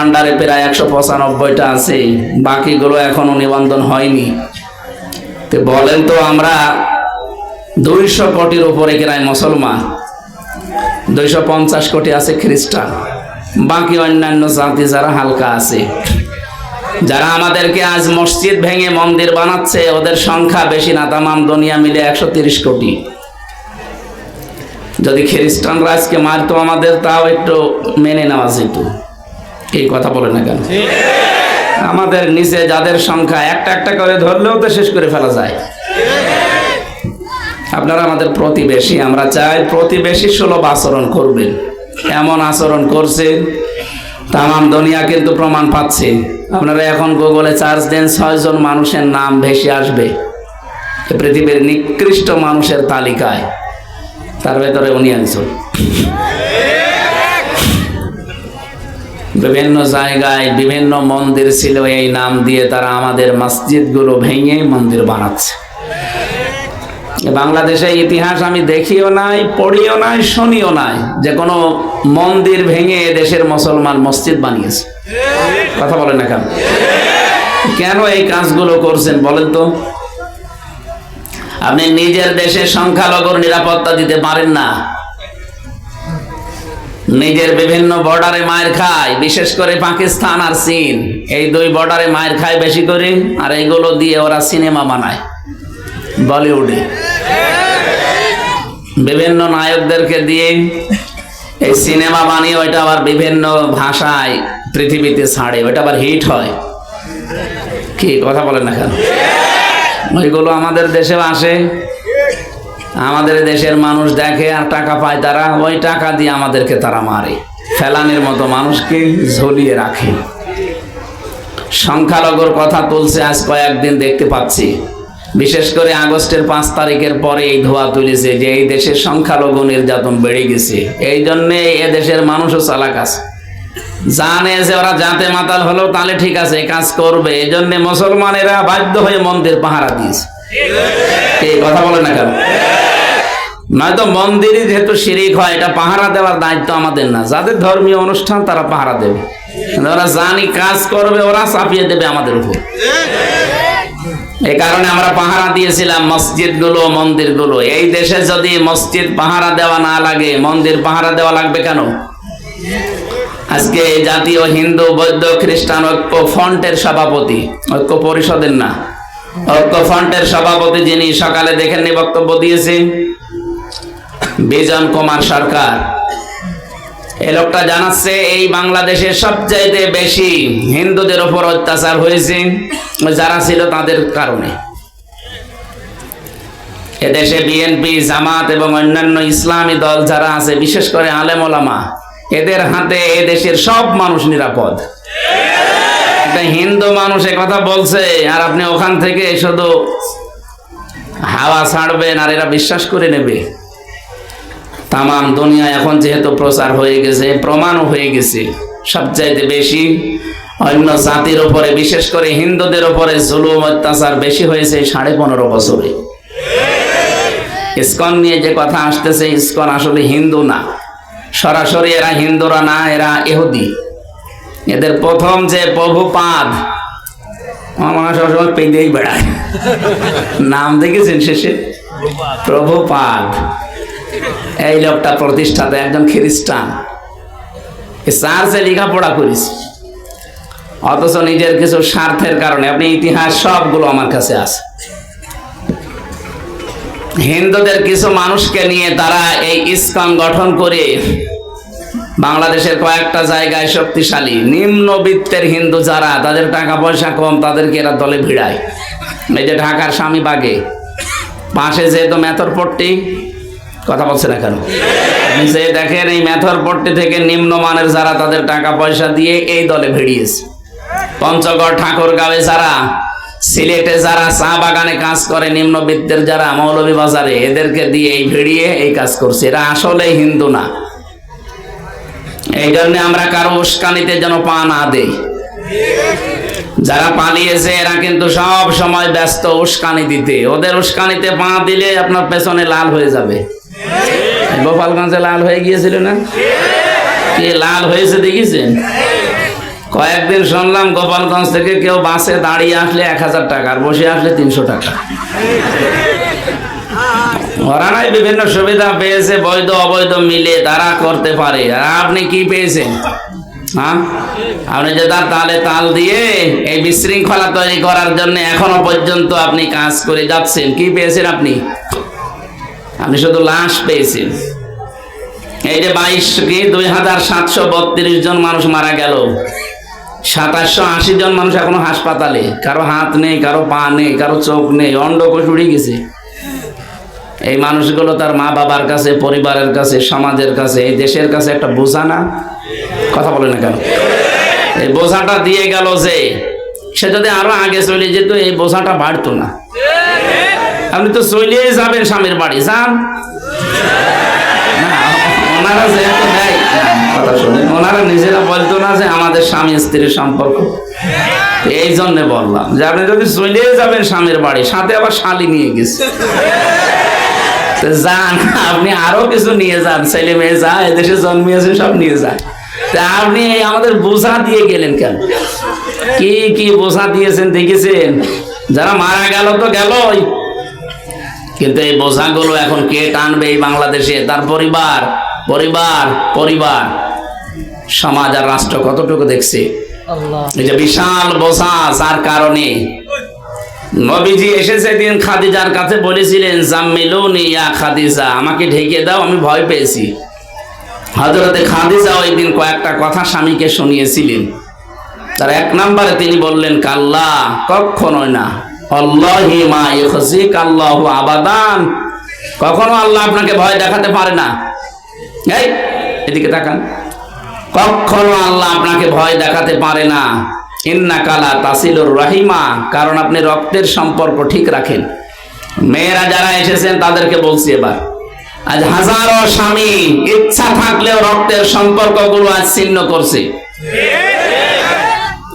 আন্ডারে প্রায় একশো পঁচানব্বইটা আছে। বাকিগুলো এখনও নিবন্ধন হয়নি। তো বলেন তো আমরা দুইশো কোটির উপরে কিরায় মুসলমান? দুইশো পঞ্চাশ কোটি আছে খ্রিস্টান। বাকি অন্যান্য জাতি যারা হালকা আছে। যারা আমাদেরকে আজ মসজিদ ভেঙে মন্দির বানাচ্ছে, ওদের সংখ্যা বেশি না, তামাম দুনিয়া মিলে একশো তিরিশ কোটি। যদি খ্রিস্টানরা আজকে মারতো আমাদের, তাও একটু মেনে নেওয়া যেত। এই কথা বলে না কেন? আমাদের নিচে যাদের সংখ্যা একটা একটা করে ধরলেও তো শেষ করে ফেলা যায়। আপনারা আমাদের প্রতিবেশী, আমরা চাই প্রতিবেশী সুলভ আচরণ করবেন। এমন আচরণ করছে, তামাম দুনিয়া কিন্তু প্রমাণ পাচ্ছে। আপনারা এখন গুগলে চার্জ দেন ছয়জন মানুষের নাম ভেসে আসবে। পৃথিবীর নিকৃষ্ট মানুষের তালিকায়। তার ভেতরে উনি একজন। বিভিন্ন জায়গায় বিভিন্ন মন্দির ছিল, এই নাম দিয়ে তারা আমাদের মসজিদগুলো ভেঙে মন্দির বানাচ্ছে। এ বাংলাদেশের ইতিহাস আমি দেখিও নাই, পড়িও নাই, শুনিও নাই যে কোনো মন্দির ভেঙে দেশের মুসলমান মসজিদ বানিয়েছে। কথা বলেন না কেন? কেন এই কাজগুলো করছেন বলেন তো? আপনি নিজের দেশে সংখ্যালঘুর নিরাপত্তা দিতে পারেন না। নিজের বিভিন্ন বর্ডারে মায়ের খায়, বিশেষ করে পাকিস্তান আর চীন। এই দুই বর্ডারে মায়ের খায় বেশি করে, আর এইগুলো দিয়ে ওরা সিনেমা বানায়, বলিউডে। বিভিন্ন নায়কদেরকে দিয়ে এই সিনেমা বানিয়ে ওইটা আবার বিভিন্ন ভাষায় পৃথিবীতে ছাড়ে, ওইটা আবার হিট হয়। কি, কথা বলেন না কেন? ওইগুলো আমাদের দেশেও আসে। আমাদের দেশের মানুষ দেখে আর টাকা পায় তারা, ওই টাকা দিয়ে আমাদেরকে তারা মারে। ফেলানির মতো মানুষকে ঝুলিয়ে রাখে। সংখ্যালঘুর কথা তুলছে, আজ কয়েকদিন দেখতে পাচ্ছি। বিশেষ করে আগস্টের পাঁচ তারিখের পরে এই ধোয়া তুলেছে যে এই দেশের সংখ্যালঘু নির্যাতন বেড়ে গেছে। এই জন্যে এ দেশের মানুষও চালাক আছে। জানে যে ওরা জাতে মাতাল হলো তাহলে ঠিক আছে কাজ করবে। এই জন্য মুসলমানেরা বাধ্য হয়ে মন্দির পাহারা দিয়েছে। কথা বলে না কেন? নয়তো মন্দিরই যেহেতু শিরিক হয়, এটা পাহারা দেওয়ার দায়িত্ব আমাদের না। যাদের ধর্মীয় অনুষ্ঠান, তারা পাহারা দেবে। ওরা জানি কাজ করবে, ওরা চাপিয়ে দেবে আমাদের উপর। এই কারণে আমরা পাহারা দিয়েছিলাম, মসজিদগুলো, মন্দিরগুলো। এই দেশে যদি মসজিদ পাহারা দেওয়া না লাগে, মন্দির পাহারা দেওয়া লাগবে কেন? আজকে জাতীয় হিন্দু, বৌদ্ধ, খ্রিস্টান ঐক্য ফ্রন্টের সভাপতি, ঐক্য পরিষদের না। ঐক্য ফ্রন্টের সভাপতি যিনি সকালে দেখেননি বক্তব্য দিয়েছে বিজন কুমার সরকার। এই লোকটা জানাচ্ছে, এই বাংলাদেশের সবচাইতে বেশি হিন্দুদের উপর অত্যাচার হয়েছে, যারা ছিল তাদের কারণে। এদেশে বিএনপি জামাত এবং অন্যান্য ইসলামী দল যারা আছে, বিশেষ করে আলেম ওলামা, এদের হাতে এদেশের সব মানুষ নিরাপদ। হিন্দু মানুষ কথা বলছে, আর আপনি ওখান থেকে শুধু হাওয়া ছাড়বেন, আর এরা বিশ্বাস করে নেবে। তামাম দুনিয়া এখন যেহেতু প্রচার হয়ে গেছে, প্রমাণও হয়ে গেছে সবচাইতে বেশি। অন্য জাতির উপরে, বিশেষ করে হিন্দুদের উপরে জুলুম, অত্যাচার বেশি হয়েছে সাড়ে পনেরো বছরে। ইস্কন নিয়ে যে কথা আসতেছে, ইসকন আসলে হিন্দু না। সরাসরি এরা হিন্দুরা না, এরা এহুদি এদের প্রথম যে প্রভুপাদ, আমার পেঁদেই বেড়ায়। নাম দেখেছেন শেষে? প্রভুপাদ। এই লোকটা প্রতিষ্ঠাতা, একজন খ্রিস্টান। চার্চে লেখাপড়া করিস, অথচ নিজের কিছু স্বার্থের কারণে আপনি ইতিহাস সবগুলো আমার কাছে আছে। হিন্দুদের কিছু মানুষকে নিয়ে তারা এই ইস্কন গঠন করে বাংলাদেশের কয়েকটা জায়গায় শক্তিশালী, নিম্নবিত্তের হিন্দু যারা, তাদের টাকা পয়সা কম, তাদেরকে এরা দলে ভিড়ায়। এই যে ঢাকার স্বামী বাগে, পাশে যেহেতু মেথরপট্টি কথা বলছে না কেন? যে দেখেন এই মেথরপট্টি থেকে নিম্নমানের যারা তাদের টাকা পয়সা দিয়ে এই দলে ভিড়িয়েছে। পঞ্চগড় ঠাকুরগাঁওয়ে যারা, সিলেটে যারা, চা বাগানে কাজ করে, নিম্নবিত্তের যারা মৌলভী বাজারে এদেরকে দিয়ে এই ভিড়িয়ে এই কাজ করছে। এরা আসলে হিন্দু না। এই জন্য আমরা কারও উস্কানিতে যেন পা না দেই। যারা পালিয়েছে, এরা কিন্তু সব সময় ব্যস্ত উস্কানি দিতে। ওদের উস্কানিতে পা দিলে আপনার পেছনে লাল হয়ে যাবে। গোপালগঞ্জে লাল হয়ে গিয়েছিল না? কি লাল হয়েছে দেখেছেন? কয়েকদিন শুনলাম গোপালগঞ্জ থেকে কেউ বাসে দাঁড়িয়ে আসলে এক হাজার টাকা আর বসে আসলে তিনশো টাকা। ওরা নাই বিভিন্ন সুবিধা পেয়েছে, বৈধ, অবৈধ মিলে তারা করতে পারে। আর আপনি কি পেয়েছেন? হ্যাঁ? আপনি যে তার তালে তাল দিয়ে এই বিশৃঙ্খলা তৈরি করার জন্য এখনও পর্যন্ত আপনি কাজ করে যাচ্ছেন, কি পেয়েছেন আপনি? আপনি শুধু লাশ পেয়েছেন এই বাইশ কি দুই হাজার সাতশো বত্রিশ জন মানুষ মারা গেল। সাতাশশো আশি জন মানুষ এখনও হাসপাতালে। কারও হাত নেই, কারও পা নেই, কারও চোখ নেই অন্ডকোষ উড়ে গেছে। এই মানুষগুলো তার মা বাবার কাছে, পরিবারের কাছে, সমাজের কাছে, এই দেশের কাছে একটা বোঝা না। কথা বলে না কেন? এই বোঝাটা দিয়ে গেল যে, সে যদি আরও আগে চলে যেত, এই বোঝাটা বাড়তো না। আপনি তো চলিয়ে যাবেন স্বামীর বাড়ি, যান। ওনারা নিজেরা বলতো না যে আমাদের স্বামী স্ত্রীর সম্পর্ক। এই জন্য বললাম যে আপনি যদি চলে যাবেন স্বামীর বাড়ি, সাথে আবার শালি নিয়ে গেছে। যান, আপনি আরও কিছু নিয়ে যান, ছেলে মেয়ে যা, এদেশে জন্মিয়েছে, সব নিয়ে যান। তা আপনি আমাদের বোঝা দিয়ে গেলেন কেন? কি কি বোঝা দিয়েছেন, দেখেছেন? যারা মারা গেল তো গেলই। কিন্তু এই বোঝাগুলো এখন কে টানবে এই বাংলাদেশে? তার পরিবার পরিবার পরিবার। সমাজ আর রাষ্ট্র কতটুকু দেখছে? এই যে বিশাল বোঝা যার কারণে। নবীজি এসেছে দিন খাদিজার কাছে বলেছিলেন জাম্মিলুনি ইয়া খাদিজা আমাকে ঢেকে দাও আমি ভয় পেয়েছি। হজরতে খাদিজা ওই দিন কয়েকটা কথা স্বামীকে শুনিয়েছিলেন। তার এক নম্বরে তিনি বললেন কাল্লা কখনোই না। আল্লাহি মা ইউখজিক আল্লাহু আবাদান। কখনো আল্লাহ আপনাকে ভয় দেখাতে পারে না। এই, এদিকে তাকান। কখনো আল্লাহ আপনাকে ভয় দেখাতে পারে না। ইন্না কালা তাসিলুর রহিমা, কারণ আপনি রক্তের সম্পর্ক ঠিক রাখেন। মেয়েরা যারা এসেছেন, তাদেরকে বলছি এবার। আজ হাজারো স্বামী ইচ্ছা থাকলেও রক্তের সম্পর্কগুলো আজ ছিন্ন করছে।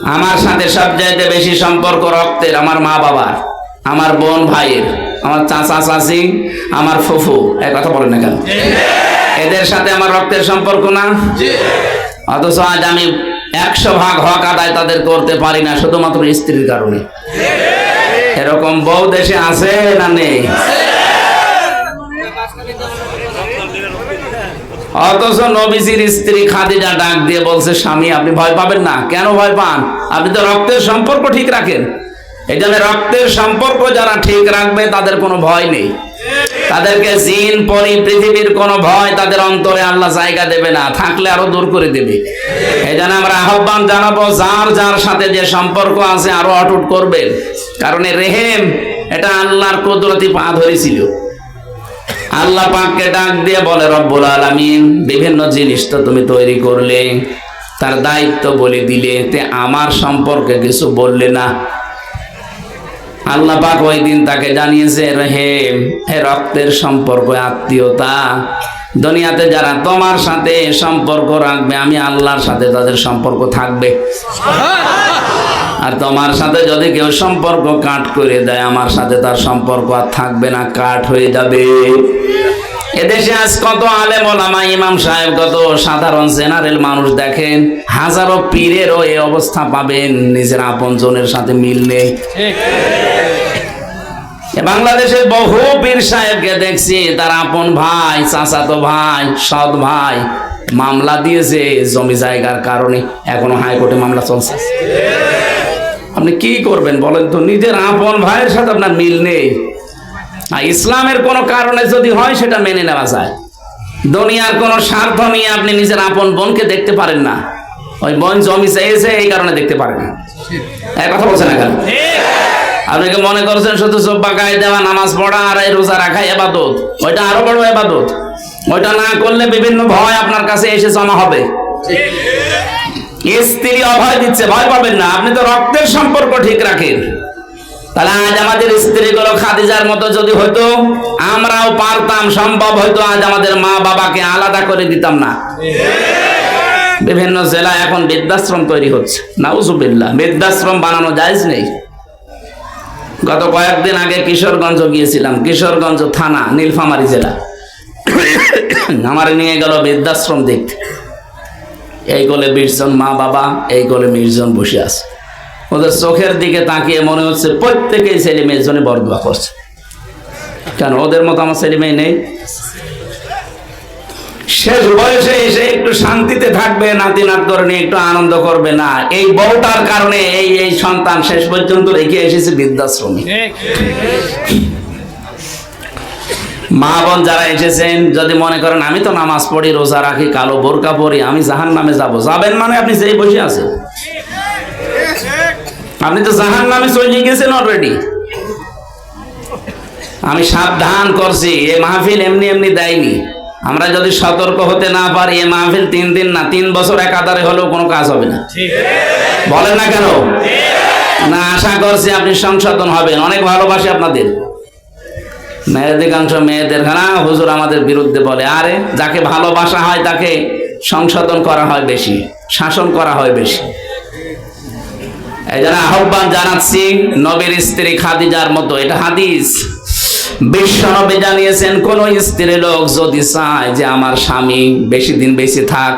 আমার সাথে সবচাইতে বেশি সম্পর্ক রক্তের আমার মা বাবার আমার বোন ভাইয়ের আমার চাচা চাচি আমার ফুফু এক কথা বলেন না কেন? এদের সাথে আমার রক্তের সম্পর্ক না? অথচ আজ আমি একশো ভাগ হক আদায় তাদের করতে পারি না শুধুমাত্র স্ত্রীর কারণে। এরকম বউ দেশে আছে না নেই? অথচ নবীজির স্ত্রী খাদিজা ডাক দিয়ে বলছে, স্বামী, আপনি ভয় পাবেন না। কেন ভয় পান? আপনি তো রক্তের সম্পর্ক ঠিক রাখেন। এই জন্য রক্তের সম্পর্ক যারা ঠিক রাখবে, তাদের কোনো ভয় নেই। তাদেরকে জিন, পরি, পৃথিবীর কোনো ভয় তাদের অন্তরে আল্লাহ জায়গা দেবে না। থাকলে আরও দূর করে দেবে। এই জন্য আমরা আহ্বান জানাব, যার যার সাথে যে সম্পর্ক আছে, আরও অটুট করবেন। কারণ রেহেম, এটা আল্লাহর কুদরতি পা ধরেছিল আল্লাহ পাককে ডাক দিয়ে বলে, রব্বুল আলামিন, বিভিন্ন জিনিস তো তুমি তৈরি করলে, তার দায়িত্ব বলে দিলে, তে আমার সম্পর্কে কিছু বললে না। আল্লাহ পাক ওই দিন তাকে জানিয়েছে, হে হে রক্তের সম্পর্ক, আত্মীয়তা, দুনিয়াতে যারা তোমার সাথে সম্পর্ক রাখবে, আমি আল্লাহর সাথে তাদের সম্পর্ক থাকবে। আর তোমার সাথে যদি কেউ সম্পর্ক কাট করে দেয়, আমার সাথে তার সম্পর্ক আর থাকবে না, কাট হয়ে যাবে। এদেশে আজ কত আলেম ওলামা, ইমাম সাহেব, কত সাধারণ জেনারেল মানুষ দেখেন, হাজারো পীরেরও এই অবস্থা পাবেন, নিজের আপন জনের সাথে মিল নেই। বাংলাদেশের বহু পীর সাহেবকে দেখছি, তার আপন ভাই, চাচাতো ভাই, সৎ ভাই, মামলা দিয়েছে জমি জায়গার কারণে, এখনও হাইকোর্টে মামলা চলছে। আপনি কি করবেন বলেন তো? নিজের আপন ভাইয়ের সাথে আপনার মিল নেই। আর ইসলামের কোনো কারণে যদি হয়, সেটা মেনে নেওয়া যায়। দুনিয়ার কোনো স্বার্থ নিয়ে আপনি নিজের আপন বোনকে দেখতে পারেন না। ওই বোন জমি চেয়েছে, এই কারণে দেখতে পারেন না। এক কথা বলছেন না কেন? আপনি কি মনে করছেন শুধু চোপ্পা গায়ে দেওয়া, নামাজ পড়া আর এই রোজা রাখা এবাদত? ওইটা আরও বড় এবাদত। ওইটা না করলে বিভিন্ন ভয় আপনার কাছে এসে জমা হবে। স্ত্রী অভয় দিচ্ছে, ভয় পাবেন না, আপনি তো রক্তের সম্পর্ক ঠিক রাখেন। তাহলে আজ আমাদের স্ত্রীগুলো খাদিজার মতো যদি হতো, আমরাও পারতাম, সম্ভব হয়তো আজ আমাদের মা বাবাকে আলাদা করে দিতাম না। বিভিন্ন জেলায় এখন বৃদ্ধাশ্রম তৈরি হচ্ছে। নাউজুবিল্লাহ, বৃদ্ধাশ্রম বানানো জায়জ নেই। গত কয়েকদিন আগে কিশোরগঞ্জ গিয়েছিলাম, কিশোরগঞ্জ থানা, নীলফামারী জেলা। আমার নিয়ে গেল বৃদ্ধাশ্রম দেখতে। এই কোলে বিশজন মা বাবা, এই কোলে বিশজন বসে আছে। ওদের চোখের দিকে তাকিয়ে মনে হচ্ছে প্রত্যেকেই ছেলে মেয়ের জন্য বরদোয়া করছে। কেন? ওদের মতো আমার ছেলে মেয়ে নেই। শেষ বয়সে এসে একটু শান্তিতে থাকবে নাতি নাত করে নিয়ে একটু আনন্দ করবে। না, এই বউটার কারণে এই এই সন্তান শেষ পর্যন্ত রেখে এসেছে বৃদ্ধাশ্রমে। মা বোন যারা এসেছেন, যদি মনে করেন আমি তো নামাজ পড়ি, রোজা রাখি, কালো বোরকা পরি, আমি জাহান নামে যাব। যাবেন মানে আপনি যেই বসে আছেন। আপনি তো জাহান নামে চলে গেছেন অলরেডি আমি সাবধান করছি, এ মাহফিল এমনি এমনি দেয়নি। আমরা যদি সতর্ক হতে না পারি, এ মাহফিল তিন দিন না, তিন বছর একাধারে হলেও কোনো কাজ হবে না। বলেন না কেন? না, আশা করছি আপনি সংশোধন হবেন। অনেক ভালোবাসি আপনাদের। মেয়েদিকাংশ মেয়েদের না হুজুর আমাদের বিরুদ্ধে বলে, আরে যাকে ভালোবাসা হয় তাকে সংশোধন করা হয় বেশি, শাসন করা হয় বেশি। এই জন্য আহ্বান জানাচ্ছি, নবীর স্ত্রী খাদিজার মতো, এটা হাদিস। বিশ্ব নবী জানিয়েছেন, কোন স্ত্রী লোক যদি চায় যে আমার স্বামী বেশি দিন বেশি থাক